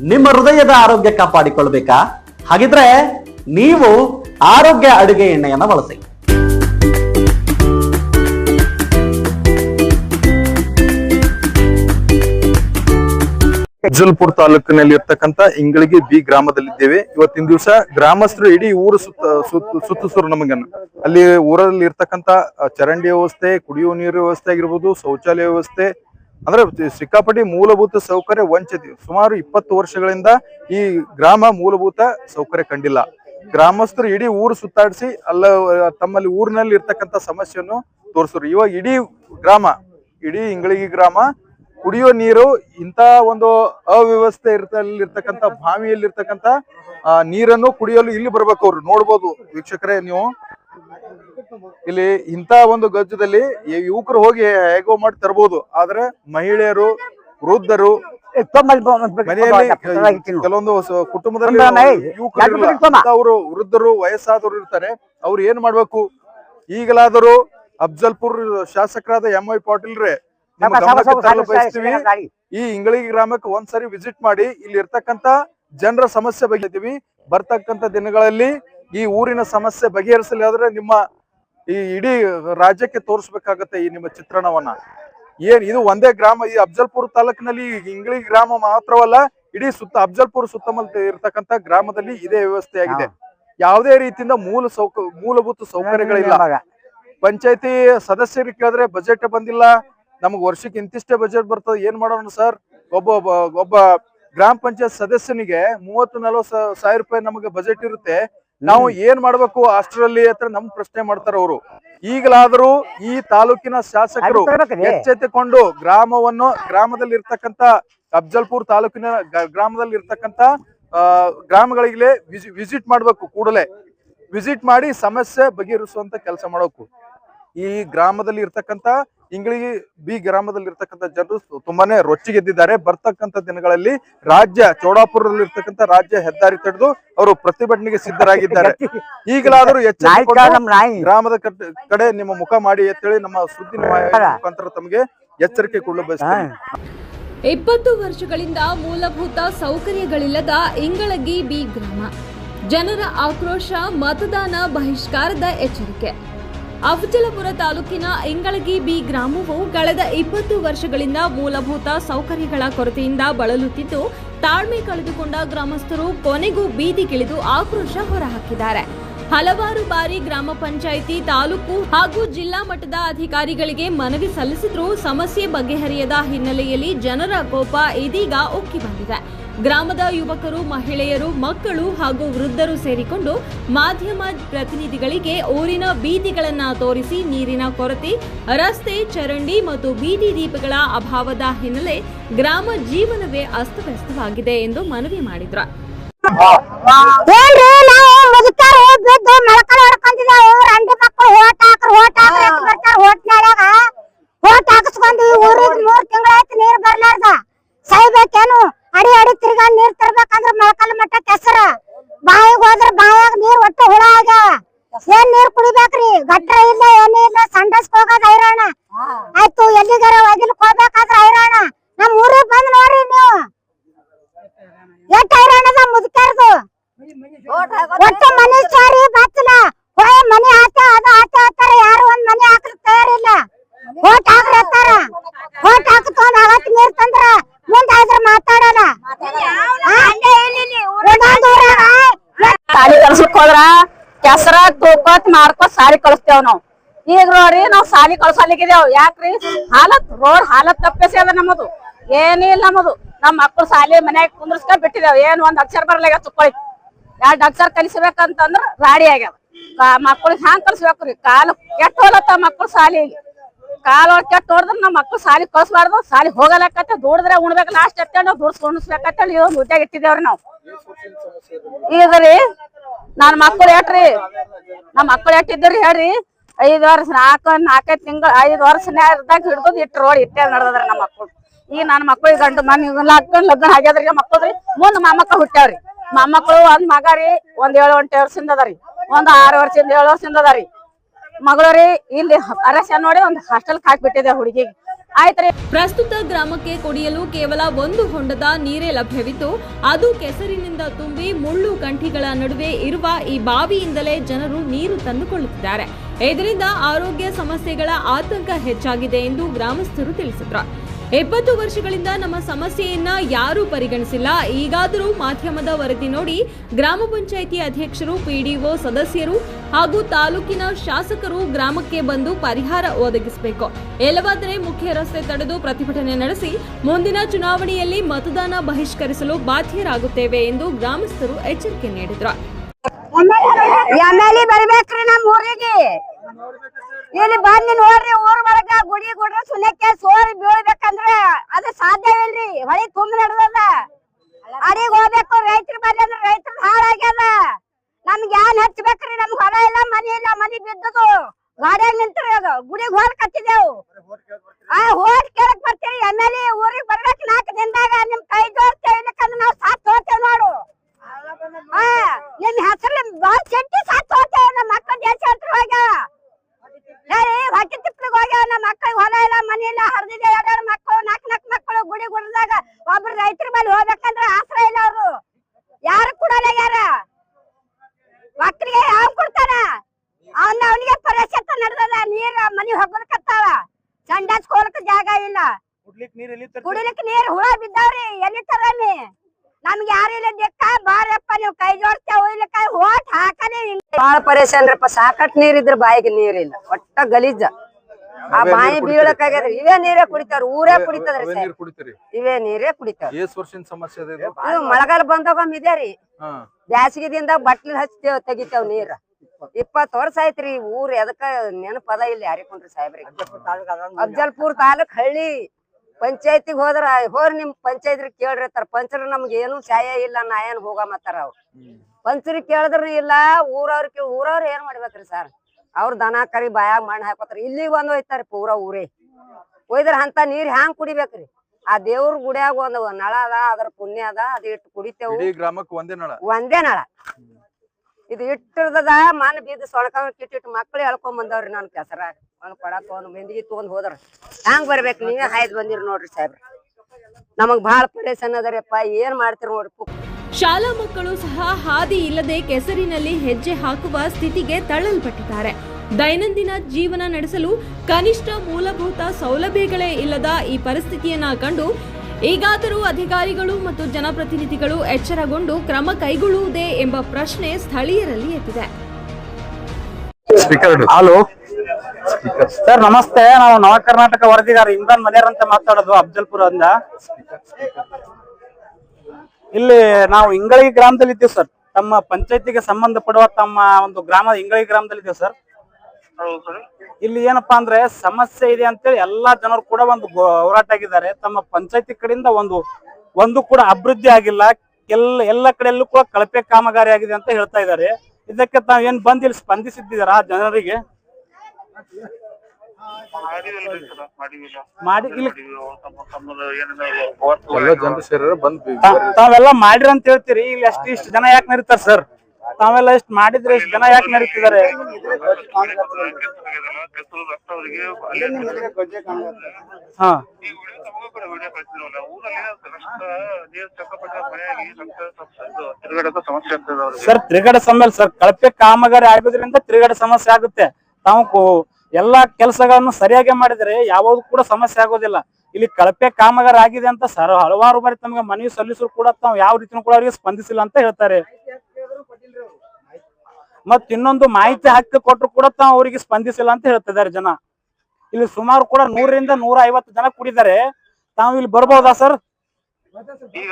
ನಿಮ್ಮ ಹೃದಯದ ಆರೋಗ್ಯ ಕಾಪಾಡಿಕೊಳ್ಬೇಕಾ? ಹಾಗಿದ್ರೆ ನೀವು ಆರೋಗ್ಯ ಅಡುಗೆ ಎಣ್ಣೆಯನ್ನ ಬಳಸಿ. ಜಲ್ಪುರ್ ತಾಲೂಕಿನಲ್ಲಿ ಇರ್ತಕ್ಕಂತ ಇಂಗಳಿಗೆ ಬಿ ಗ್ರಾಮದಲ್ಲಿದ್ದೇವೆ. ಇವತ್ತಿನ ದಿವಸ ಗ್ರಾಮಸ್ಥರು ಇಡೀ ಊರು ಸುತ್ತ ಸುತ್ತ, ಸುತ್ತಿಸರು ನಮಗನ್ನ. ಅಲ್ಲಿ ಊರಲ್ಲಿ ಇರ್ತಕ್ಕಂತ ಚರಂಡಿ ವ್ಯವಸ್ಥೆ, ಕುಡಿಯುವ ನೀರು ವ್ಯವಸ್ಥೆ ಆಗಿರ್ಬೋದು, ಶೌಚಾಲಯ ವ್ಯವಸ್ಥೆ ಅಂದ್ರೆ ಸಿಕ್ಕಾಪಟ್ಟಿ ಮೂಲಭೂತ ಸೌಕರ್ಯ ವಂಚಿತ ಸುಮಾರು ಇಪ್ಪತ್ತು ವರ್ಷಗಳಿಂದ ಈ ಗ್ರಾಮ ಮೂಲಭೂತ ಸೌಕರ್ಯ ಕಂಡಿಲ್ಲ. ಗ್ರಾಮಸ್ಥರು ಇಡೀ ಊರು ಸುತ್ತಾಡಿಸಿ ಅಲ್ಲ, ತಮ್ಮಲ್ಲಿ ಊರಿನಲ್ಲಿ ಇರ್ತಕ್ಕಂಥ ಸಮಸ್ಯೆಯನ್ನು ತೋರಿಸ್ರು. ಇವಾಗ ಇಡೀ ಗ್ರಾಮ, ಇಡೀ ಇಂಗಳಿಗೆ ಗ್ರಾಮ ಕುಡಿಯೋ ನೀರು ಇಂತ ಒಂದು ಅವ್ಯವಸ್ಥೆ ಇರ್ತಕ್ಕಂಥ, ಬಾವಿಯಲ್ಲಿರ್ತಕ್ಕಂಥ ನೀರನ್ನು ಕುಡಿಯಲು ಇಲ್ಲಿ ಬರ್ಬೇಕು ಅವ್ರು. ನೋಡ್ಬೋದು ವೀಕ್ಷಕರೇ ನೀವು. ಇಲ್ಲಿ ಇಂತ ಒಂದು ಗಜ್ಜದಲ್ಲಿ ಯುವಕರು ಹೋಗಿ ಹೇಗೋ ಮಾಡಿ ತರಬಹುದು ಆದ್ರೆ ಮಹಿಳೆಯರು ವೃದ್ಧರು ಮನೆಯಲ್ಲಿ ಕೆಲವೊಂದು ಕುಟುಂಬದಲ್ಲಿ ಯುವಕರು? ಅವರು ವೃದ್ಧರು ವಯಸ್ಸಾದವರು ಇರ್ತಾರೆ. ಅವ್ರು ಏನ್ ಮಾಡ್ಬೇಕು? ಈಗಲಾದರೂ ಅಫ್ಜಲ್ಪುರ್ ಶಾಸಕರಾದ ಎಂ ವೈ ಪಾಟೀಲ್ ರೇ ಬಯಸ್ತೀವಿ. ಈ ಇಂಗಳಿ ಗ್ರಾಮಕ್ಕೆ ಒಂದ್ಸರಿ ವಿಸಿಟ್ ಮಾಡಿ. ಇಲ್ಲಿ ಇರ್ತಕ್ಕಂತ ಜನರ ಸಮಸ್ಯೆ ಬಗ್ಗೆ ಬರ್ತಕ್ಕಂತ ದಿನಗಳಲ್ಲಿ ಈ ಊರಿನ ಸಮಸ್ಯೆ ಬಗೆಹರಿಸಲಿ ಆದ್ರೆ ನಿಮ್ಮ ಈ ಇಡೀ ರಾಜ್ಯಕ್ಕೆ ತೋರಿಸ್ಬೇಕಾಗತ್ತೆ ಈ ನಿಮ್ಮ ಚಿತ್ರಣವನ್ನ. ಏನ್ ಇದು ಒಂದೇ ಗ್ರಾಮ ಈ ಅಫಜಲ್ಪುರ್ ತಾಲೂಕಿನಲ್ಲಿ ಇಂಗ್ಳಿ ಗ್ರಾಮ ಮಾತ್ರವಲ್ಲ ಇಡೀ ಸುತ್ತ ಅಫಜಲ್ಪುರ್ ಸುತ್ತಮುತ್ತ ಇರತಕ್ಕಂತ ಗ್ರಾಮದಲ್ಲಿ ಇದೇ ವ್ಯವಸ್ಥೆ ಆಗಿದೆ. ಯಾವುದೇ ರೀತಿಯಿಂದ ಮೂಲ ಸೌಕ ಮೂಲಭೂತ ಸೌಕರ್ಯಗಳಿಲ್ಲ. ಪಂಚಾಯತಿ ಸದಸ್ಯರಿಗೆ ಕೇಳಿದ್ರೆ ಬಜೆಟ್ ಬಂದಿಲ್ಲ. ನಮಗ್ ವರ್ಷಕ್ಕೆ ಇಂತಿಷ್ಟೇ ಬಜೆಟ್ ಬರ್ತದೆ. ಏನ್ ಮಾಡೋಣ ಸರ್? ಒಬ್ಬ ಒಬ್ಬ- ಒಬ್ಬ ಗ್ರಾಮ ಪಂಚಾಯತ್ ಸದಸ್ಯನಿಗೆ ಮೂವತ್ತು ನಲವತ್ತು ಸಾವಿರ ರೂಪಾಯಿ ನಮಗೆ ಬಜೆಟ್ ಇರುತ್ತೆ. ನಾವು ಏನ್ ಮಾಡ್ಬೇಕು ಅಷ್ಟರಲ್ಲಿ ಹತ್ರ ನಮ್ ಪ್ರಶ್ನೆ ಮಾಡ್ತಾರ ಅವರು. ಈಗಲಾದರೂ ಈ ತಾಲೂಕಿನ ಶಾಸಕರು ಎಚ್ಚೆತ್ತುಕೊಂಡು ಗ್ರಾಮವನ್ನು ಗ್ರಾಮದಲ್ಲಿ ಇರ್ತಕ್ಕಂತ ಅಫ್ಜಲ್ಪುರ್ ತಾಲೂಕಿನ ಗ್ರಾಮದಲ್ಲಿ ಇರ್ತಕ್ಕಂತ ಗ್ರಾಮಗಳಿಗೆ ವಿಸಿಟ್ ಮಾಡ್ಬೇಕು ಕೂಡಲೇ. ವಿಸಿಟ್ ಮಾಡಿ ಸಮಸ್ಯೆ ಬಗೆಹರಿಸುವಂತ ಕೆಲಸ ಮಾಡಬೇಕು ಈ ಗ್ರಾಮದಲ್ಲಿ ಇರ್ತಕ್ಕಂತ ಇಂಗಳಿಗೆ ಬಿ ಗ್ರಾಮದಲ್ಲಿ ಇರ್ತಕ್ಕಂಥ ಜನರು ತುಂಬಾನೇ ರೊಚ್ಚಿಗೆದ್ದಿದ್ದಾರೆ. ಬರ್ತಕ್ಕಂಥ ದಿನಗಳಲ್ಲಿ ರಾಜ್ಯ ಚೌಡಾಪುರದಲ್ಲಿ ಇರ್ತಕ್ಕಂಥ ರಾಜ್ಯ ಹೆದ್ದಾರಿ ತಡೆದು ಅವರು ಪ್ರತಿಭಟನೆಗೆ ಸಿದ್ಧರಾಗಿದ್ದಾರೆ. ಈಗಲಾದರೂ ಎಚ್ಚರಿಕೆ ಗ್ರಾಮದ ಕಡೆ ನಿಮ್ಮ ಮುಖ ಮಾಡಿ ಅಂತೇಳಿ ನಮ್ಮ ಸುದ್ದಿ ಮುಖಾಂತರ ತಮಗೆ ಎಚ್ಚರಿಕೆ ಕೊಡಲು ಬಯಸ್ತಾರೆ ಇಪ್ಪತ್ತು ವರ್ಷಗಳಿಂದ ಮೂಲಭೂತ ಸೌಕರ್ಯಗಳಿಲ್ಲದ ಇಂಗಳಗಿ ಬಿ ಗ್ರಾಮ. ಜನರ ಆಕ್ರೋಶ ಮತದಾನ ಬಹಿಷ್ಕಾರದ ಎಚ್ಚರಿಕೆ. ಅಫಜಲಪುರ ತಾಲೂಕಿನ ಇಂಗಳಗಿ ಬಿ ಗ್ರಾಮವು ಕಳೆದ ಇಪ್ಪತ್ತು ವರ್ಷಗಳಿಂದ ಮೂಲಭೂತ ಸೌಕರ್ಯಗಳ ಕೊರತೆಯಿಂದ ಬಳಲುತ್ತಿದ್ದು, ತಾಳ್ಮೆ ಕಳೆದುಕೊಂಡ ಗ್ರಾಮಸ್ಥರು ಕೊನೆಗೂ ಬೀದಿಗಿಳಿದು ಆಕ್ರೋಶ ಹೊರಹಾಕಿದ್ದಾರೆ. ಹಲವಾರು ಬಾರಿ ಗ್ರಾಮ ಪಂಚಾಯಿತಿ, ತಾಲೂಕು ಹಾಗೂ ಜಿಲ್ಲಾ ಮಟ್ಟದ ಅಧಿಕಾರಿಗಳಿಗೆ ಮನವಿ ಸಲ್ಲಿಸಿದ್ರೂ ಸಮಸ್ಯೆ ಬಗೆಹರಿಯದ ಹಿನ್ನೆಲೆಯಲ್ಲಿ ಜನರ ಕೋಪ ಇದೀಗ ಉಕ್ಕಿ ಬಂದಿದೆ. ಗ್ರಾಮದ ಯುವಕರು, ಮಹಿಳೆಯರು, ಮಕ್ಕಳು ಹಾಗೂ ವೃದ್ಧರು ಸೇರಿಕೊಂಡು ಮಾಧ್ಯಮ ಪ್ರತಿನಿಧಿಗಳಿಗೆ ಊರಿನ ಬೀದಿಗಳನ್ನು ತೋರಿಸಿ ನೀರಿನ ಕೊರತೆ, ರಸ್ತೆ, ಚರಂಡಿ ಮತ್ತು ಬೀದಿ ದೀಪಗಳ ಅಭಾವದ ಹಿನ್ನೆಲೆ ಗ್ರಾಮ ಜೀವನವೇ ಅಸ್ತವ್ಯಸ್ತವಾಗಿದೆ ಎಂದು ಮನವಿ ಮಾಡಿದ್ರು ಏನ್ರಿ ನಾವು ಮುದುಕರು ಬಿದ್ದು ಮೊಳಕಲ್ ಹೊಡ್ಕೊಂತಿದ್ದೇವು ರಂಡಿ ಮಕ್ಕಳು ಓಟ್ ಹಾಕ್ರ ಓಟ್ ಹಾಕ್ರ ಅಂತ ಬರ್ತಾರ ಓಟ್ ನಾಳ್ಯಾಗ ಓಟ್ ಹಾಕಿಸ್ಕೊಂಡು ಈ ಊರಿಗೆ ಮೂರ್ ತಿಂಗಳಾಯ್ತು ನೀರ್ ಬರ್ಲಾರ್ದ ಸೈಬೇಕೇನು ಅಡಿ ಅಡಿ ತಿರ್ಗಾ ನೀರ್ ತರ್ಬೇಕಂದ್ರ ಮೊಳಕಲ್ ಮಟ್ಟ ಕೆಸರ ಬಾಯಿಗೆ ಹೋದ್ರ ಬಾಯಾಗ ನೀರ್ ಒಟ್ಟು ಹುಳ ಆಗ್ಯಾವ ಏನ್ ನೀರ್ ಕುಡಿಬೇಕ್ರಿ ಗಟ್ರ ಇಲ್ಲ ಏನೂ ಇಲ್ಲ ಸಂಡಸ್ಕ್ ಹೋಗೋದ್ ಹೈರಾಣ ಆಯ್ತು ಎಲ್ಲಿಗಾರ ಒದಿಲ್ಕ್ ಹೋಗ್ಬೇಕಾದ್ರ ಹೈರಾಣ ನಮ್ ಊರಿಗೆ ಬಂದ್ ನೋಡ್ರಿ ನೀವು ಎಷ್ಟ್ ಹೈರಾಣದ ಮುದುಕರ್ದು? ಒಟ್ಟು ಮನೆ ಸಾರಿ ಬತ್ತಲ. ಹೋಯ ಮನೆ ಹಾಕ ಅದು ಹಾಕ ಹಾಕ್ತಾರ ಯಾರು ಒಂದ್ ಮನೆ ಹಾಕ್ಲಿಕ್ ತಯಾರಿಲ್ಲ. ಓಟ್ ಹಾಕ್ರಿ ಹತ್ತಾರ ಓಟ್ ಹಾಕತ್ಕೊಂಡ್ ಅವತ್ ನೀರ್ ತಂದ್ರ ಮುಂದ ಆದ್ರ ಮಾತಾಡಲ್ಲ. ಸಾಲಿ ಕಳ್ಸಕ್ ಹೋದ್ರ ಕೆಸರ, ತೂಕೋತ್ ಮಾಡ್ಕೋತ್ ಸಾಲಿ ಕಳಿಸ್ತೇವ್ ನಾವ್. ಈಗ ನೋಡ್ರಿ ನಾವ್ ಸಾಲಿ ಕಳ್ಸಲಿಕ್ಕಿದೇವ್. ಯಾಕ್ರಿ? ಹಾಲತ್ ರೋಡ್ ಹಾಲತ್ ತಪ್ಪಿಸಿ ಅದ ನಮ್ಮದು. ಏನಿಲ್ಲ ನಮ್ಮದು. ನಮ್ ಮಕ್ಕಳು ಸಾಲಿ ಮನ್ಯಾಗ ಕುಂದ್ರಸ್ಕೊಂಡ್ ಬಿಟ್ಟಿದಾವ್. ಏನ್ ಒಂದ್ ಅಕ್ಷರ ಬರ್ಲಾಗ ತುಕ್ಕೊಳಿ ಎರಡ್ ಅಕ್ಷರ ಕಲಿಸ್ಬೇಕಂತಂದ್ರ ರಾಡಿ ಆಗ್ಯಾವ. ಮಕ್ಕಳಿಗೆ ಹ್ಯಾಂಗ್ ಕಲಿಸ್ಬೇಕ್ರಿ ಕಾಲು ಕೆಟ್ಟ ಹೋಲತ್ತ ಮಕ್ಕಳು ಸಾಲಿ ಕಾಲ ಕೆಟ್ಟ ಹೊಡೆದ್ರ ನಮ್ಮ ಮಕ್ಕಳು ಸಾಲಿ ಕಳ್ಸಬಾರ್ದು ಸಾಲಿ ಹೋಗಲಕತ್ತೆ, ದುಡಿದ್ರೆ ಉಣ್ಬೇಕು. ಲಾಸ್ಟ್ ಎತ್ತ ನಾವು ದುಡ್ಸ್ ಉಣಿಸ್ಬೇಕಂತೇಳಿ ಇದೊಂದು ಉದ್ಯೋಗ ಇಟ್ಟಿದೇವ್ರಿ ನಾವು. ಇದ್ರಿ ನನ್ ಮಕ್ಕಳು ಎಟ್ರಿ ನಮ್ಮ ಮಕ್ಕಳು ಎಟ್ಟಿದ್ರಿ ಹೇಳ್ರಿ? ಐದ್ ವರ್ಷ, ನಾಲ್ಕ ನಾಲ್ಕೈದ್ ತಿಂಗಳ, ಐದ್ ವರ್ಷ ಹಿಡ್ದು ಇಟ್ಟು ರೋಡ್ ಇಟ್ಟೆ ನಡ್ದದ್ರಿ ನಮ್ಮ ಮಕ್ಕಳು. ಈಗ ನನ್ನ ಮಕ್ಕಳು ಗಂಡು ಮನೆ ಲಗ್ನ ಲಗ್ನ ಆಗ್ಯದ್ರಿ ಮಕ್ಕಳ್ರಿ ಮುಂದ್ ಮೊಮ್ಮಕ್ಳು ಹುಟ್ಟ್ಯಾವ್ರಿ. ಒಂದ್ ಮಗ ರೀ, ಒಂದ್ ಏಳು ಎಂಟು ವರ್ಷದಿಂದ ಅದಾರಿ. ಒಂದ್ ಆರು ವರ್ಷದಿಂದ ಏಳು ವರ್ಷದಿಂದ ಅದಾರಿ. ಇಲ್ಲಿ ಅರಸ ನೋಡಿ ಒಂದ್ ಹಾಸ್ಟೆಲ್ ಹಾಕ್ಬಿಟ್ಟಿದೆ ಹುಡುಗಿಗೆ ಆಯ್ತ್ರಿ. ಪ್ರಸ್ತುತ ಗ್ರಾಮಕ್ಕೆ ಕುಡಿಯಲು ಕೇವಲ ಒಂದು ಹೊಂಡದ ನೀರೇ ಲಭ್ಯವಿದ್ದು, ಅದು ಕೆಸರಿನಿಂದ ತುಂಬಿ ಮುಳ್ಳು ಕಂಠಿಗಳ ನಡುವೆ ಇರುವ ಈ ಬಾವಿಯಿಂದಲೇ ಜನರು ನೀರು ತಂದುಕೊಳ್ಳುತ್ತಿದ್ದಾರೆ. ಇದರಿಂದ ಆರೋಗ್ಯ ಸಮಸ್ಯೆಗಳ ಆತಂಕ ಹೆಚ್ಚಾಗಿದೆ ಎಂದು ಗ್ರಾಮಸ್ಥರು ತಿಳಿಸಿದ್ರು. ಇಪ್ಪತ್ತು ವರ್ಷಗಳಿಂದ ನಮ್ಮ ಸಮಸ್ಯೆಯನ್ನ ಯಾರೂ ಪರಿಗಣಿಸಿಲ್ಲ. ಈಗಾದರೂ ಮಾಧ್ಯಮದ ವರದಿ ನೋಡಿ ಗ್ರಾಮ ಪಂಚಾಯಿತಿ ಅಧ್ಯಕ್ಷರು ಪಿಡಿಒ ಸದಸ್ಯರು ಹಾಗೂ ತಾಲೂಕಿನ ಶಾಸಕರು ಗ್ರಾಮಕ್ಕೆ ಬಂದು ಪರಿಹಾರ ಒದಗಿಸಬೇಕು. ಎಲ್ಲವಾದರೆ ಮುಖ್ಯ ರಸ್ತೆ ತಡೆದು ಪ್ರತಿಭಟನೆ ನಡೆಸಿ ಮುಂದಿನ ಚುನಾವಣೆಯಲ್ಲಿ ಮತದಾನ ಬಹಿಷ್ಕರಿಸಲು ಬಾಧ್ಯರಾಗುತ್ತೇವೆ ಎಂದು ಗ್ರಾಮಸ್ಥರು ಎಚ್ಚರಿಕೆ ನೀಡಿದರು. ಇಲ್ಲಿ ಬಂದ್ ನೋಡ್ರಿ ಊರ್ ಗುಡಿ ಗುಡ್ರ ಸುನಕ್ಕೆ ಸೋರಿ ಬೀಳ್ಬೇಕಂದ್ರ ಅದು ಸಾಧ್ಯ ಇಲ್ರಿ ಹೊಳಿ ತುಂಬ ನಡ್ದದ. ಅಡಿಗ್ ಹೋಗ್ಬೇಕು, ರೈತರ ಬರ್ಲಿ ಅಂದ್ರೆ ರೈತರ ಹಾಳಾಗ್ಯದ. ನಮ್ಗೆ ಏನ್ ಹಚ್ಬೇಕ್ರಿ, ನಮ್ಗ್ ಹೊಲ ಇಲ್ಲ, ಮನಿ ಇಲ್ಲ, ಮನಿ ಬಿದ್ದದು. ಗಾಡಿಯಾಗ ನಿಂತ್ರಿ ಅದು ಗುಡಿಗ್ ಹೋಲ್ ಕತ್ತಿದೆವು. ಆ ಹೋಗಿ ಕೇಳಕ್ ಬರ್ತೀರಿ ಎಂ ಎಲ್ ಎ ಊರಿಗೆ ಬರ್ಬೇಕು ನಾಲ್ಕು ದಿನದಾಗ, ನಿಮ್ ಕೈ ಜೋಡ್ತೇವೆ ಇಲ್ಲಕಂದ್ರ ನಾವ್ ಸಾತ್ ನೋಡು. ಹಾ ನಿಮ್ ಹೆಸರು ಬಾಳ್ ಚಟ್ಟಿ ಸಾತ್ ಹೋಗ್ತೇವೆ ನಮ್ಮ ಮಕ್ಕಳ ದೇಶ ಹತ್ರ ಹೋಗ್ಯಾವ ಹೇಳಿ ಹೊಟ್ಟೆ ತಿಪ್ಪಲಿಗೆ ಹೋಗ್ಯಾವ ನಮ್ಮ ಮಕ್ಕಳಿಗೆ ಹೊಲ ಇಲ್ಲ ಮನಿ ಇಲ್ಲ ಹರಿದಿದೆ. ಎರಡೆರಡು ಮಕ್ಕಳು ನಾಲ್ಕು ನಾಲ್ಕು ಮಕ್ಕಳು ಗುಡಿ ಗುಡ್ದಾಗ ಒಬ್ರು ರೈತರ ಮೇಲೆ ಹೋಗ್ಬೇಕಂದ್ರೆ ಆಸರೆ ಇಲ್ಲ ಅವರು ಯಾರು ಕೊಡಲ್ಲ ಯಾರ? ಮಕ್ಕಳಿಗೆ ಯಾವ ಕೊಡ್ತಾರ? ಅವನ್ನ ಅವನಿಗೆ ಪರಿಸ್ಥಿತಿ ನಡೆದದ. ನೀರ್ ಮನೆ ಹೋಗ್ಬೇಕತ್ತಾವ ಸಂಡಾಸ್ ಕೋಲಕ್ ಜಾಗ ಇಲ್ಲ. ಕುಡಿಲಿಕ್ಕೆ ನೀರ್ ಹುಳ ಬಿದ್ದಾವ್ರಿ. ಎಲ್ಲಿ ತರಮಿ? ನಮ್ಗೆ ಯಾರು ಇಲ್ಲ ದಿಕ್ಕ ಬಾರಪ್ಪ ನೀವು ಕೈ ಜೋಡ್ತೇವೆ ಒಯ್ಲಿಕ್ಕ ಹೋಟ್ ಹಾಕನೇ ಬಾಳ ಪರೇಶಾನ್ರಪ್ಪ ಸಾಕಟ್ ನೀರ್ ಇದ್ರ ಬಾಯಿಗೆ ನೀರಿಲ್ಲ ಒಟ್ಟ ಗಲೀಜ. ಆ ಬಾಯಿ ಬೀಳಕ್ಕಾಗ್ಯದ್ರಿ. ಇವೇ ನೀರೇ ಕುಡಿತಾರ ಊರೇ ಕುಡಿತದ್ರಿ ಸರ್. ನೀರ್ ಕುಡಿತೀರಿ. ಇವೇ ನೀರೇ ಕುಡಿತಾರ ಏಸ್ ವರ್ಷಿನ ಸಮಸ್ಯೆ ಅದ ಇದು? ಇದು ಮಳೆಗಾಲ ಬಂದಾಗ ಇದೆ ರೀ. ಹಾ. ಬ್ಯಾಸಿಗೆದಿಂದ ಬಟ್ಲಿ ಹಚ್ತೇವ್ ತೆಗಿತೇವ್ ನೀರ್. ಇಪ್ಪತ್ ವರ್ಷ ಆಯ್ತ್ರಿ ಊರ್ ಎದಕ್ಕ ನೆನಪದ ಇಲ್ಲಿ ಯಾರಿಕೊಂಡ್ರಿ ಸಾಹೇಬ್ರಿಗೆ ಅಫ್ಜಲ್ಪುರ್ ತಾಲೂಕ್ ಹಳ್ಳಿ ಪಂಚಾಯತಿಗ್ ಹೋದ್ರ ಹೋರ್ ನಿಮ್ ಪಂಚಾಯತ್ರಿ ಕೇಳ್ರಿತಾರ ಪಂಚರ್ ನಮ್ಗೆ ಏನು ಸಹಾಯ ಇಲ್ಲ ನಾ ಏನ್ ಹೋಗಮತ್ತಾರ ಅವ್ರು ಪಂಚರಿ ಕೇಳಿದ್ರು ಇಲ್ಲ ಊರವ್ರ ಊರವ್ರ ಏನ್ ಮಾಡ್ಬೇಕ್ರಿ ಸರ್? ಅವ್ರ ದನ ಕರಿ ಬಾಯಾಗ ಮಣ್ಣು ಹಾಕೋತಾರ. ಇಲ್ಲಿ ಬಂದ್ ಹೋಯ್ತಾರ ಪೂರ ಊರೇ. ಒಯ್ದ್ರ ಅಂತ ನೀರ್ ಹ್ಯಾಂಗ್ ಕುಡಿಬೇಕ್ರಿ? ಆ ದೇವ್ರ ಗುಡಿಯಾಗ ಒಂದ್ ನಳ ಅದ ಅದ್ರ ಪುಣ್ಯ ಅದ ಅದ್ ಇಟ್ಟು ಕುಡಿತೇವು. ಗ್ರಾಮಕ್ಕೆ ಒಂದೇ ನಳ. ಒಂದೇ ನಳ. ಇದು ಇಟ್ಟಿರ್ತದ ಮನ್ ಬೀದ ಸೊಳ್ಕೊಂಡ್ ಕಿಟ್ಟಿಟ್ಟು ಮಕ್ಳು ಎಳ್ಕೊಂಡ್ ಬಂದವ್ರಿ ನನ್ ಕೆಸರ. ಒಂದ್ ಕೊಡಕ್ ಒಂದ್ ಬೆಂದಿಗೆ ತಗೊಂಡ್ ಹೋದ್ರ. ಹ್ಯಾಂಗ್ ಬರ್ಬೇಕು? ನೀವೇ ಹಾಯ್ದ್ ಬಂದಿರಿ ನೋಡ್ರಿ ಸಾಹೇಬ್ರ. ನಮಗ್ ಬಾಳ ಪರೇಶಾನ್ ಅದರಿಪ್ಪ. ಏನ್ ಮಾಡ್ತೀರಿ ನೋಡ್ರಿ? ಶಾಲಾ ಮಕ್ಕಳು ಸಹ ಹಾದಿ ಇಲ್ಲದೆ ಕೆಸರಿನಲ್ಲಿ ಹೆಜ್ಜೆ ಹಾಕುವ ಸ್ಥಿತಿಗೆ ತಳ್ಳಲ್ಪಟ್ಟಿದ್ದಾರೆ. ದೈನಂದಿನ ಜೀವನ ನಡೆಸಲು ಕನಿಷ್ಠ ಮೂಲಭೂತ ಸೌಲಭ್ಯಗಳೇ ಇಲ್ಲದ ಈ ಪರಿಸ್ಥಿತಿಯನ್ನ ಕಂಡು ಈಗಾದರೂ ಅಧಿಕಾರಿಗಳು ಮತ್ತು ಜನಪ್ರತಿನಿಧಿಗಳು ಎಚ್ಚರಗೊಂಡು ಕ್ರಮ ಕೈಗೊಳ್ಳುವುದೇ ಎಂಬ ಪ್ರಶ್ನೆ ಸ್ಥಳೀಯರಲ್ಲಿ ಎತ್ತಿದೆ ಸ್ಪೀಕರ್ ಹಲೋ. ಸರ್ ನಮಸ್ತೆ. ನಾವು ನವ ಕರ್ನಾಟಕ ವರದಿಗಾರ ಇಮ್ರಾನ್ ಮನೇರ್ ಅಂತ ಮಾತಾಡೋದು ಅಫ್ಜಲ್ಪುರ ಅಂದ ಇಲ್ಲಿ ನಾವು ಇಂಗಳಗಿ ಗ್ರಾಮದಲ್ಲಿ ಇದ್ದೀವಿ ಸರ್. ತಮ್ಮ ಪಂಚಾಯತಿಗೆ ಸಂಬಂಧಪಡುವ ತಮ್ಮ ಒಂದು ಗ್ರಾಮ ಇಂಗಳಗಿ ಗ್ರಾಮದಲ್ಲಿ ಇದ್ದೀವಿ ಸರ್. ಇಲ್ಲಿ ಏನಪ್ಪಾ ಅಂದ್ರೆ ಸಮಸ್ಯೆ ಇದೆ ಅಂತೇಳಿ ಎಲ್ಲಾ ಜನರು ಕೂಡ ಒಂದು ಹೋರಾಟ ಆಗಿದ್ದಾರೆ. ತಮ್ಮ ಪಂಚಾಯತಿ ಕಡೆಯಿಂದ ಒಂದು ಒಂದು ಕೂಡ ಅಭಿವೃದ್ಧಿ ಆಗಿಲ್ಲ. ಎಲ್ಲ ಎಲ್ಲ ಕಡೆಯಲ್ಲೂ ಕೂಡ ಕಳಪೆ ಕಾಮಗಾರಿ ಆಗಿದೆ ಅಂತ ಹೇಳ್ತಾ ಇದ್ದಾರೆ. ಇದಕ್ಕೆ ತಾವೇನ್ ಏನ್ ಬಂದ್ ಇಲ್ಲಿ ಸ್ಪಂದಿಸಿದ್ದೀರಾ ಜನರಿಗೆ? ಮಾಡಿ ಇಲ್ಲಿ ತಾವೆಲ್ಲ ಮಾಡಿರ ಅಂತ ಹೇಳ್ತೀರಿ ಇಲ್ಲಿ ಅಷ್ಟು ಇಷ್ಟು ಜನ ಯಾಕೆ ನಡೀತಾರ ಸರ್? ತಾವೆಲ್ಲ ಇಷ್ಟು ಮಾಡಿದ್ರೆ ಇಷ್ಟು ಜನ ಯಾಕೆ ನಡೀತಿದ್ದಾರೆ? ಹಾ. ಸರ್ ತಿರುಗಡೆ ಸಮಸ್ಯೆ ಸರ್ ಕಳಪೆ ಕಾಮಗಾರಿ ಆಗೋದ್ರಿಂದ ತಿರುಗಡೆ ಸಮಸ್ಯೆ ಆಗುತ್ತೆ. ತಾವು ಎಲ್ಲಾ ಕೆಲಸಗಳನ್ನು ಸರಿಯಾಗಿ ಮಾಡಿದ್ರೆ ಯಾವ್ದು ಕೂಡ ಸಮಸ್ಯೆ ಆಗೋದಿಲ್ಲ. ಇಲ್ಲಿ ಕಳಪೆ ಕಾಮಗಾರ ಆಗಿದೆ ಅಂತ ಸರ್ ಹಲವಾರು ಬಾರಿ ತಮಗೆ ಮನವಿ ಸಲ್ಲಿಸಲು ಕೂಡ ತಾವು ಯಾವ ರೀತಿನೂ ಕೂಡ ಅವರಿಗೆ ಸ್ಪಂದಿಸಿಲ್ಲ ಅಂತ ಹೇಳ್ತಾರೆ. ಮತ್ ಇನ್ನೊಂದು ಮಾಹಿತಿ ಹಾಕಿ ಕೊಟ್ಟರು ಕೂಡ ತಾವು ಅವರಿಗೆ ಸ್ಪಂದಿಸಿಲ್ಲ ಅಂತ ಹೇಳ್ತಿದ್ದಾರೆ ಜನ. ಇಲ್ಲಿ ಸುಮಾರು ಕೂಡ ನೂರರಿಂದ ನೂರ ಐವತ್ತು ಜನ ಕೂಡಿದ್ದಾರೆ. ತಾವು ಇಲ್ಲಿ ಬರ್ಬೋದಾ ಸರ್? ಈಗ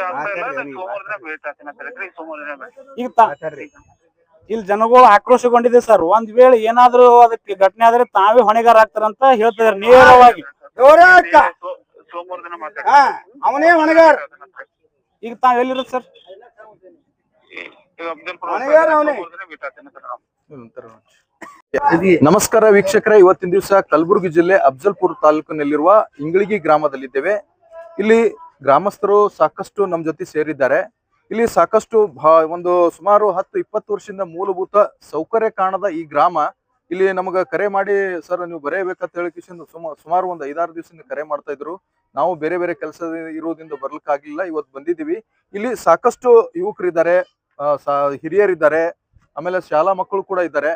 ಇಲ್ಲ ಜನಗಳು ಆಕ್ರೋಶಗೊಂಡಿದೆ ಸರ್ ಒಂದ್ ವೇಳೆ ಏನಾದ್ರೂ ಅದಕ್ಕೆ ಘಟನೆ ಆದ್ರೆ ತಾವೇ ಹೊಣೆಗಾರ ಆಗ್ತಾರಂತ ಹೇಳ್ತಿದಾರೆ ನೇರವಾಗಿ. ಅವನೇ ಹೊಣೆಗಾರ. ಈಗ ತಾವ್ ಎಲ್ಲಿರೋದು ಸರ್ ನಮಸ್ಕಾರ ವೀಕ್ಷಕರೇ. ಇವತ್ತಿನ ದಿವಸ ಕಲಬುರಗಿ ಜಿಲ್ಲೆ ಅಫ್ಜಲ್ಪುರ್ ತಾಲೂಕಿನಲ್ಲಿರುವ ಇಂಗಳಗಿ ಗ್ರಾಮದಲ್ಲಿದ್ದೇವೆ. ಇಲ್ಲಿ ಗ್ರಾಮಸ್ಥರು ಸಾಕಷ್ಟು ನಮ್ಮ ಜೊತೆ ಸೇರಿದ್ದಾರೆ. ಇಲ್ಲಿ ಸಾಕಷ್ಟು ಒಂದು ಸುಮಾರು ಹತ್ತು ಇಪ್ಪತ್ತು ವರ್ಷದಿಂದ ಮೂಲಭೂತ ಸೌಕರ್ಯ ಕಾಣದ ಈ ಗ್ರಾಮ ಇಲ್ಲಿ ನಮಗ ಕರೆ ಮಾಡಿ ಸರ್ ನೀವು ಬರೆಯಬೇಕಂತ ಹೇಳಿ ಸುಮಾರು ಒಂದು ಐದಾರು ದಿವಸದಿಂದ ಕರೆ ಮಾಡ್ತಾ ಇದ್ರು. ನಾವು ಬೇರೆ ಬೇರೆ ಕೆಲಸ ಇರೋದ್ರಿಂದ ಬರ್ಲಿಕ್ಕಾಗ್ಲಿಲ್ಲ ಇವತ್ತು ಬಂದಿದ್ದೀವಿ. ಇಲ್ಲಿ ಸಾಕಷ್ಟು ಯುವಕರಿದ್ದಾರೆ ಹಿರಿಯರಿದ್ದಾರೆ ಆಮೇಲೆ ಶಾಲಾ ಮಕ್ಕಳು ಕೂಡ ಇದ್ದಾರೆ.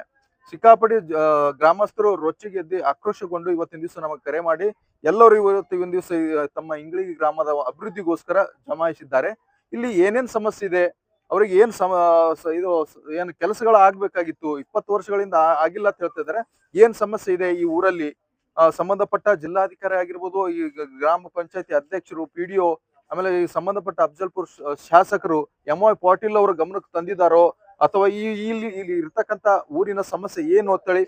ಸಿಕ್ಕಾಪಟ್ಟಿ ಆ, ಗ್ರಾಮಸ್ಥರು ರೊಚ್ಚಿಗೆದ್ದಿ ಆಕ್ರೋಶಗೊಂಡು ಇವತ್ತಿನ ದಿವಸ ನಮಗೆ ಕರೆ ಮಾಡಿ ಎಲ್ಲರೂ ಇವತ್ತಿನ ದಿವಸ ತಮ್ಮ ಇಂಗ್ಲಿ ಗ್ರಾಮದ ಅಭಿವೃದ್ಧಿಗೋಸ್ಕರ ಜಮಾಯಿಸಿದ್ದಾರೆ. ಇಲ್ಲಿ ಏನೇನ್ ಸಮಸ್ಯೆ ಇದೆ? ಅವ್ರಿಗೆ ಏನ್ ಸಮ ಇದು ಏನು ಕೆಲಸಗಳು ಆಗ್ಬೇಕಾಗಿತ್ತು? ಇಪ್ಪತ್ತು ವರ್ಷಗಳಿಂದ ಆಗಿಲ್ಲ ಅಂತ ಹೇಳ್ತಾ ಇದಾರೆ ಏನ್ ಸಮಸ್ಯೆ ಇದೆ ಈ ಊರಲ್ಲಿ? ಸಂಬಂಧಪಟ್ಟ ಜಿಲ್ಲಾಧಿಕಾರಿ ಆಗಿರ್ಬೋದು, ಈ ಗ್ರಾಮ ಪಂಚಾಯತಿ ಅಧ್ಯಕ್ಷರು, ಪಿ ಡಿ ಆಮೇಲೆ ಈ ಸಂಬಂಧಪಟ್ಟ ಅಫ್ಜಲ್ಪುರ್ ಶಾಸಕರು, ಎಂ ವೈ ಪಾಟೀಲ್ ಅವರ ಗಮನಕ್ಕೆ ತಂದಿದ್ದಾರೋ? ಅಥವಾ ಈ, ಇಲ್ಲಿ ಇಲ್ಲಿ ಇರ್ತಕ್ಕಂತ ಊರಿನ ಸಮಸ್ಯೆ ಏನು ಅಂತೇಳಿ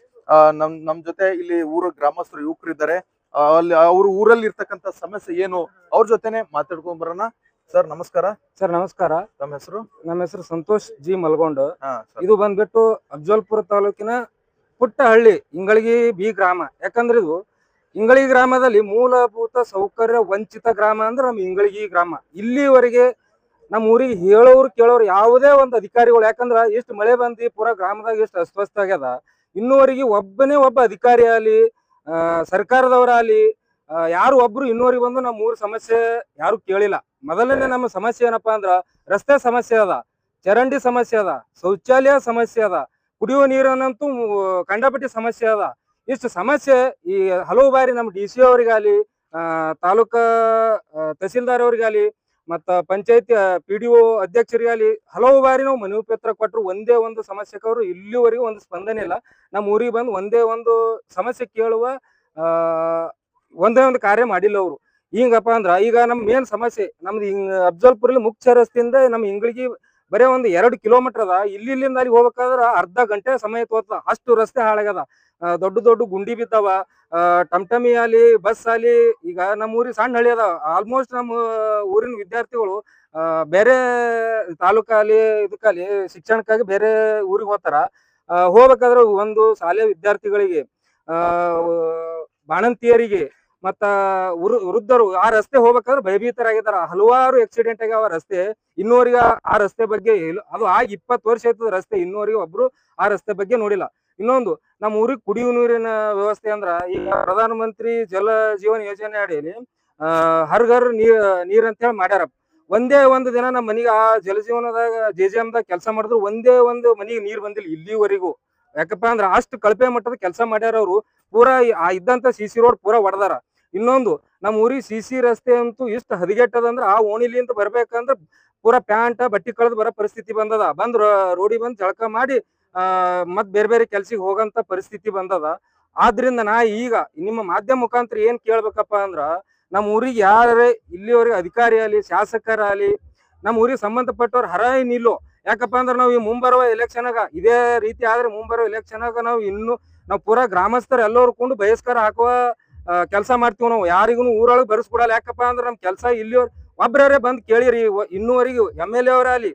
ನಮ್ ನಮ್ ಜೊತೆ ಇಲ್ಲಿ ಊರ ಗ್ರಾಮಸ್ಥರು, ಯುವಕರು ಇದ್ದಾರೆ. ಅಲ್ಲಿ ಅವ್ರ ಊರಲ್ಲಿ ಇರ್ತಕ್ಕಂತ ಸಮಸ್ಯೆ ಏನು? ಅವ್ರ ಜೊತೆನೆ ಮಾತಾಡ್ಕೊಂಡ್ ಬರೋಣ. ಸರ್ ನಮಸ್ಕಾರ. ಸರ್ ನಮಸ್ಕಾರ. ನಮ್ಮ ಹೆಸರು? ನಮ್ಮ ಹೆಸರು ಸಂತೋಷ್ ಜಿ ಮಲ್ಗೊಂಡ್. ಹಾ ಸರ್. ಇದು ಬಂದ್ಬಿಟ್ಟು ಅಫ್ಜಲ್ಪುರ ತಾಲೂಕಿನ ಪುಟ್ಟ ಹಳ್ಳಿ ಇಂಗಳಗಿ ಬಿ ಗ್ರಾಮ. ಯಾಕಂದ್ರೆ ಇದು ಇಂಗಳಗಿ ಗ್ರಾಮದಲ್ಲಿ ಮೂಲಭೂತ ಸೌಕರ್ಯ ವಂಚಿತ ಗ್ರಾಮ ಅಂದ್ರೆ ನಮ್ಮ ಇಂಗಳಗಿ ಗ್ರಾಮ. ಇಲ್ಲಿವರೆಗೆ ನಮ್ಮ ಊರಿಗೆ ಹೇಳೋರು ಕೇಳೋರು ಯಾವುದೇ ಒಂದು ಅಧಿಕಾರಿಗಳು ಯಾಕಂದ್ರ ಎಷ್ಟು ಮಳೆ ಬಂದು ಪೂರಾ ಗ್ರಾಮದಾಗ ಎಷ್ಟು ಅಸ್ವಸ್ಥ ಆಗ್ಯದ. ಇನ್ನೂವರೆಗೆ ಒಬ್ಬನೇ ಒಬ್ಬ ಅಧಿಕಾರಿ ಆಗಲಿ ಸರ್ಕಾರದವರಾಗಲಿ ಯಾರು ಒಬ್ರು ಇನ್ನೂವರೆಗೆ ಬಂದು ನಮ್ಮ ಊರ ಸಮಸ್ಯೆ ಯಾರು ಕೇಳಿಲ್ಲ. ಮೊದಲನೇ ನಮ್ಮ ಸಮಸ್ಯೆ ಏನಪ್ಪಾ ಅಂದ್ರ, ರಸ್ತೆ ಸಮಸ್ಯೆ ಅದ, ಚರಂಡಿ ಸಮಸ್ಯೆ ಅದ, ಶೌಚಾಲಯ ಸಮಸ್ಯೆ ಅದ, ಕುಡಿಯುವ ನೀರನ್ನಂತೂ ಕಂಡಪಟ್ಟಿ ಸಮಸ್ಯೆ ಅದ. ಇಷ್ಟು ಸಮಸ್ಯೆ ಈ ಹಲವು ಬಾರಿ ನಮ್ಮ ಡಿ ಸಿ ಅವರಿಗಾಲಿ ತಾಲೂಕಾ ತಹಸೀಲ್ದಾರ್ ಅವರಿಗಾಲಿ ಮತ್ತ ಪಂಚಾಯತಿ ಪಿ ಡಿ ಒ ಅಧ್ಯಕ್ಷರಿಗಾಲಿ ಹಲವು ಬಾರಿ ನಾವು ಮನವಿ ಪತ್ರ ಕೊಟ್ಟರು ಒಂದೇ ಒಂದು ಸಮಸ್ಯೆಗೆ ಅವರು ಇಲ್ಲಿವರೆಗೂ ಒಂದು ಸ್ಪಂದನೆ ಇಲ್ಲ. ನಮ್ಮ ಊರಿಗೆ ಬಂದು ಒಂದೇ ಒಂದು ಸಮಸ್ಯೆ ಕೇಳುವ ಒಂದೇ ಒಂದು ಕಾರ್ಯ ಮಾಡಿಲ್ಲ ಅವರು. ಹಿಂಗಪ್ಪ ಅಂದ್ರ ಈಗ ನಮ್ ಮೇನ್ ಸಮಸ್ಯೆ ನಮ್ದು ಹಿಂಗ್ ಅಫ್ಜಲ್ಪುರಲ್ಲಿ ಮುಖ್ಯ ರಸ್ತೆಯಿಂದ ನಮ್ ಹಿಂಗಳಿಗೆ ಬರೇ ಒಂದು ಎರಡು ಕಿಲೋಮೀಟರ್ ಅದ. ಇಲ್ಲಿ ಇಲ್ಲಿಂದ ಅಲ್ಲಿ ಹೋಗ್ಬೇಕಾದ್ರ ಅರ್ಧ ಗಂಟೆ ಸಮಯ ತೋರ್ತದ ಅಷ್ಟು ರಸ್ತೆ ಹಾಳಾಗ್ಯದ. ದೊಡ್ಡ ದೊಡ್ಡ ಗುಂಡಿ ಬಿದ್ದಾವ. ಟಮ್ಟಮಿ ಆಲಿ ಬಸ್ ಆಲಿ ಈಗ ನಮ್ಮ ಊರಿಗೆ ಸಣ್ಣ ಹಳ್ಳಿ ಅದಾವ. ಆಲ್ಮೋಸ್ಟ್ ನಮ್ಮ ಊರಿನ ವಿದ್ಯಾರ್ಥಿಗಳು ಬೇರೆ ತಾಲೂಕಾಲಿ ಇದಕ್ಕಾಲಿ, ಶಿಕ್ಷಣಕ್ಕಾಗಿ ಬೇರೆ ಊರಿಗೆ ಹೋಗ್ತಾರ. ಹೋಗ್ಬೇಕಾದ್ರೆ ಒಂದು ಶಾಲೆ ವಿದ್ಯಾರ್ಥಿಗಳಿಗೆ, ಆ, ಬಾಣಂತಿಯರಿಗೆ ಮತ್ತ ವೃದ್ಧರು ಆ ರಸ್ತೆ ಹೋಗ್ಬೇಕಾದ್ರೆ ಭಯಭೀತರಾಗಿದ್ದಾರೆ. ಹಲವಾರು ಆಕ್ಸಿಡೆಂಟ್ ಆಗ್ಯಾವ ರಸ್ತೆ ಇನ್ನೋರಿಗ ಆ ರಸ್ತೆ ಬಗ್ಗೆ ಅದು ಆಗ ಇಪ್ಪತ್ತು ವರ್ಷ ಆಯ್ತದ ರಸ್ತೆ ಇನ್ನೋರಿಗೆ ಒಬ್ರು ಆ ರಸ್ತೆ ಬಗ್ಗೆ ನೋಡಿಲ್ಲ. ಇನ್ನೊಂದು, ನಮ್ಮ ಊರಿಗೆ ಕುಡಿಯುವ ನೀರಿನ ವ್ಯವಸ್ಥೆ ಅಂದ್ರ ಈಗ ಪ್ರಧಾನ ಮಂತ್ರಿ ಜಲ ಜೀವನ ಯೋಜನೆ ಅಡಿಯಲ್ಲಿ ಹರ್ ಘರ್ ನೀರ್ ನೀರ್ ಅಂತ ಹೇಳಿ ಮಾಡ್ಯಾರ ಒಂದೇ ಒಂದು ದಿನ ನಮ್ಮ ಮನಿಗೆ ಆ ಜಲಜೀವನದಾಗ ಜೆ ಜೆ ಎಮ್ದಾಗ ಕೆಲಸ ಮಾಡಿದ್ರು, ಒಂದೇ ಒಂದು ಮನಿಗೆ ನೀರ್ ಬಂದಿಲ್ಲ ಇಲ್ಲಿವರೆಗೂ. ಯಾಕಪ್ಪ ಅಂದ್ರ ಅಷ್ಟು ಕಳಪೆ ಮಟ್ಟದ ಕೆಲಸ ಮಾಡ್ಯಾರ ಅವರು ಪೂರಾ ಇದ್ದಂತ ಸಿ ಸಿ ರೋಡ್ ಪೂರಾ ಹೊಡೆದಾರ ಇನ್ನೊಂದು ನಮ್ಮ ಊರಿಗೆ ಸಿ ಸಿ ರಸ್ತೆ ಅಂತೂ ಇಷ್ಟು ಹದಗೆಟ್ಟದಂದ್ರ ಆ ಓಣಿಲಿಂದ ಬರ್ಬೇಕಂದ್ರ ಪೂರಾ ಪ್ಯಾಂಟ್, ಬಟ್ಟಿ ಕಳೆದು ಬರೋ ಪರಿಸ್ಥಿತಿ ಬಂದದ. ಬಂದ್ ರೋಡಿ ಬಂದ್ ಜಳಕ ಮಾಡಿ, ಆ ಮತ್ ಬೇರೆ ಬೇರೆ ಕೆಲ್ಸಿಗೆ ಹೋಗಂತ ಪರಿಸ್ಥಿತಿ ಬಂದದ. ಆದ್ರಿಂದ ನಾ ಈಗ, ನಿಮ್ಮ ಮಾಧ್ಯಮ ಮುಖಾಂತರ ಏನ್ ಕೇಳ್ಬೇಕಪ್ಪ ಅಂದ್ರ ನಮ್ಮ ಊರಿಗೆ ಯಾರೇ ಇಲ್ಲಿವರೆಗೆ ಅಧಿಕಾರಿ ಆಗಲಿ, ಶಾಸಕರಾಗಲಿ ನಮ್ಮ ಊರಿಗೆ ಸಂಬಂಧಪಟ್ಟವ್ರು ಹರ ನಿಲ್ಲೋ. ಯಾಕಪ್ಪ ಅಂದ್ರೆ ನಾವು ಈ ಮುಂಬರುವ ಎಲೆಕ್ಷನ್ ಆಗ, ಇದೇ ರೀತಿ ಆದ್ರೆ ಮುಂಬರುವ ಎಲೆಕ್ಷನ್ ಆಗ ನಾವು ಇನ್ನು, ನಾವು ಪೂರಾ ಗ್ರಾಮಸ್ಥರು ಎಲ್ಲರೂ ಕೊಂಡು ಬಹಿಷ್ಕಾರ ಹಾಕುವ ಕೆಲಸ ಮಾಡ್ತೀವಿ ನಾವು. ಯಾರಿಗೂ ಊರೊಳಗೆ ಬರೆಸ್ಬಿಡಲ್ಲ ಯಾಕಪ್ಪ ಅಂದ್ರೆ ನಮ್ಮ ಕೆಲಸ ಇಲ್ಲಿ ಒಬ್ರೇ ಬಂದು ಕೇಳಿರಿ. ಇನ್ನೂವರೆಗೂ ಎಂ ಎಲ್ ಎ ಅವರಾಗಲಿ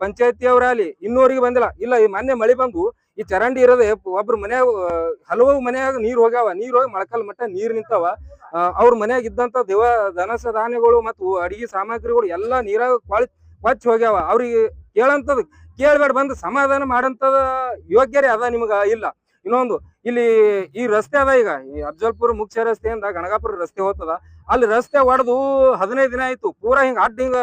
ಪಂಚಾಯತಿ ಅವರಾಗಲಿ ಇನ್ನೂವರೆಗೆ ಬಂದಿಲ್ಲ. ಇಲ್ಲ, ಈ ಮೊನ್ನೆ ಮಳೆ ಬಂದು ಈ ಚರಂಡಿ ಇರೋದೇ ಒಬ್ರು ಮನ್ಯಾಗ ಹಲವು ಮನೆಯಾಗ ನೀರು ಹೋಗ್ಯಾವ. ನೀರು ಹೋಗಿ ಮೊಳಕಲ್ ಮಟ್ಟ ನೀರು ನಿಂತಾವ. ಅವ್ರ ಮನೆಯಾಗ ಇದ್ದಂತ ದೇವ ದನಸ ಧಾನ್ಯಗಳು ಮತ್ತು ಅಡಿಗೆ ಸಾಮಗ್ರಿಗಳು ಎಲ್ಲಾ ನೀರಾಗ ಕೊಳ್ ಕೊಚ್ಚ ಹೋಗ್ಯಾವ. ಅವ್ರಿಗೆ ಕೇಳಂತದ್, ಕೇಳ್ಬೇಡ ಬಂದು ಸಮಾಧಾನ ಮಾಡಂತದ ಯೋಗ್ಯರೇ ಅದ ನಿಮ್ಗ. ಇಲ್ಲ. ಇನ್ನೊಂದು, ಇಲ್ಲಿ ಈ ರಸ್ತೆ ಅದ ಈಗ, ಈ ಅಬ್ಜಲ್ಪುರ ಮುಖ್ಯ ರಸ್ತೆಯಿಂದ ಗಣಗಾಪುರ ರಸ್ತೆ ಹೋಗ್ತದ. ಅಲ್ಲಿ ರಸ್ತೆ ಹೊಡೆದು ಹದಿನೈದು ದಿನ ಆಯ್ತು, ಪೂರಾ ಹಿಂಗ ಅಡ್ಡ ಹಿಂಗ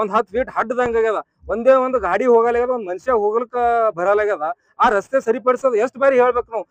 ಒಂದ್ ಹತ್ತು ಫೀಟ್ ಅಡ್ಡದಂಗ ಆಗ್ಯದ. ಒಂದೇ ಒಂದು ಗಾಡಿ ಹೋಗಲಾಗ್ಯದ ಒಂದ್ ಮನುಷ್ಯ ಹೋಗ್ಲಿಕ್ಕ ಬರಲಾಗ್ಯದ ಆ ರಸ್ತೆ ಸರಿಪಡಿಸೋದು ಎಷ್ಟು ಬಾರಿ ಹೇಳ್ಬೇಕು ನಾವು.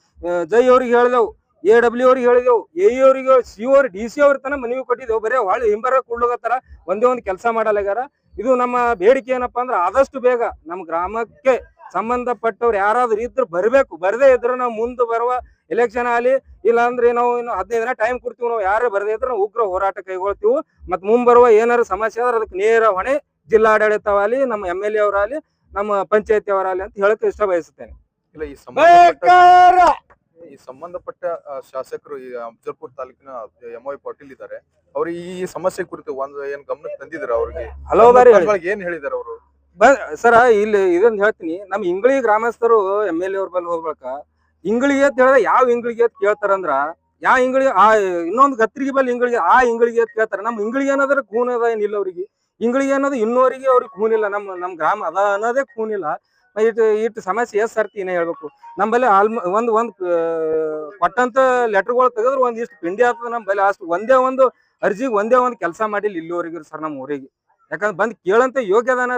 ಜೈ ಅವ್ರಿಗೆ ಹೇಳಿದೆವು, ಎ ಡಬ್ಲ್ಯೂ ಅವ್ರಿಗೆ ಹೇಳಿದೆವು, ಎ ಅವ್ರಿಗೆ ಸಿ ಅವ್ರ, ಡಿ ಸಿ ಅವ್ರ ತನ ಮನವಿ ಕೊಟ್ಟಿದ್ದೆವು. ಬರೀ ಒಳ್ಳೆ ಹಿಂಬರ ಕುಡ್ಲಗತ್ತಾರ ಒಂದೇ ಒಂದು ಕೆಲಸ ಮಾಡಲಾಗ್ಯಾರ ಇದು ನಮ್ಮ ಬೇಡಿಕೆ ಏನಪ್ಪಾ ಅಂದ್ರೆ ಆದಷ್ಟು ಬೇಗ ನಮ್ಮ ಗ್ರಾಮಕ್ಕೆ ಸಂಬಂಧಪಟ್ಟವ್ರು ಯಾರಾದ್ರೂ ಇದ್ರು ಬರ್ಬೇಕು. ಬರದೇ ಇದ್ರೆ ನಾವು ಮುಂದೆ ಬರುವ ಎಲೆಕ್ಷನ್ ಆಗಲಿ ಇಲ್ಲ ಅಂದ್ರೆ ನಾವು ಇನ್ನು ಹದಿನೈದು ದಿನ ಟೈಮ್ ಕೊಡ್ತೀವಿ. ನಾವು ಯಾರೇ ಬರದೇ ಇದ್ರೆ ನಾವು ಉಗ್ರ ಹೋರಾಟ ಕೈಗೊಳ್ತೀವಿ. ಮತ್ ಮುಂಬರುವ ಏನಾರು ಸಮಸ್ಯೆ ಆದ್ರೆ ಅದಕ್ಕೆ ನೇರ ಹೊಣೆ ಜಿಲ್ಲಾಡಳಿತವಾಗಲಿ ನಮ್ಮ ಎಂ ಎಲ್ ಎ ಅವರಾಗಲಿ ನಮ್ಮ ಪಂಚಾಯತಿ ಅವರಾಗಲಿ ಅಂತ ಹೇಳಕ್ ಇಷ್ಟ ಬಯಸುತ್ತೇನೆ ಇಲ್ಲ ಈ ಸಂಬಂಧಪಟ್ಟ ಈ ಸಂಬಂಧಪಟ್ಟ ಶಾಸಕರು ಈ ಅಫ್ಜಲ್ಪುರ್ ತಾಲೂಕಿನ ಎಂ ವೈ ಪಾಟೀಲ್ ಇದ್ದಾರೆ. ಅವ್ರು ಈ ಸಮಸ್ಯೆ ಕುರಿತು ಒಂದು ಏನ್ ಗಮನಕ್ಕೆ ತಂದಿದ್ದಾರೆ ಅವ್ರಿಗೆ? ಹಲವು ಬಾರಿ ಏನ್ ಹೇಳಿದಾರೆ ಅವರು? ಸರ ಇಲ್ಲಿ ಇದನ್ನ ಹೇಳ್ತೀನಿ, ನಮ್ ಇಂಗ್ಳಿ ಗ್ರಾಮಸ್ಥರು ಎಂ ಎಲ್ ಎ ಅವ್ರ ಬಲ್ಲಿ ಹೋಗ್ಬೇಕ ಇಂಗ್ಳಿಗೆ ಅಂತ ಹೇಳಿದ್ರೆ ಯಾವ ಇಂಗ್ಳಿಗೆ ಅಂತ ಕೇಳ್ತಾರಂದ್ರ ಯಾವ ಇಂಗ್ಳಿ ಆ ಇನ್ನೊಂದು ಗತ್ರಿಗೆ ಬಲ್ಲಿ ಇಂಗ್ಳಿಗೆ ಆ ಇಂಗ್ಳಿಗೆ ಅಂತ ಕೇಳ್ತಾರ. ನಮ್ ಇಂಗ್ಳಿಗೆ ಅನ್ನೋದ್ರ ಖೂನ್ ಅದ ಏನಿಲ್ಲ ಅವ್ರಿಗೆ. ಇಂಗ್ಳಿಗೆ ಅನ್ನೋದು ಇನ್ನೋರಿಗೆ ಅವ್ರಿಗೆ ಖೂನ್ ನಮ್ಮ ನಮ್ ಗ್ರಾಮ ಅದ ಅನ್ನೋದೇ ಕೂನಿಲ್ಲ ಇಟ್ ಇಟ್ ಸಮಸ್ಯೆ ಎಷ್ಟ್ ಸರ್ತಿ ಏನೇ ಹೇಳ್ಬೇಕು. ನಮ್ಮಲ್ಲಿ ಆಲ್ಮ, ಒಂದ್ ಒಂದ್ ಕೊಟ್ಟಂತ ಲೆಟರ್ಗಳು ತೆಗೆದ್ರೆ ಒಂದಿಷ್ಟು ಪಿಂಡಿ ಆಗ್ತದ ನಮ್ಮಲ್ಲಿ. ಅಷ್ಟು ಒಂದೇ ಒಂದು ಅರ್ಜಿಗೆ ಒಂದೇ ಒಂದು ಕೆಲಸ ಮಾಡಿಲ್ಲ ಇಲ್ಲಿವರೆಗೂ ಸರ್ ನಮ್ಮ ಊರಿಗೆ. ಯಾಕಂದ್ರೆ ಬಂದ್ ಕೇಳಂತ ಯೋಗ್ಯದಾನ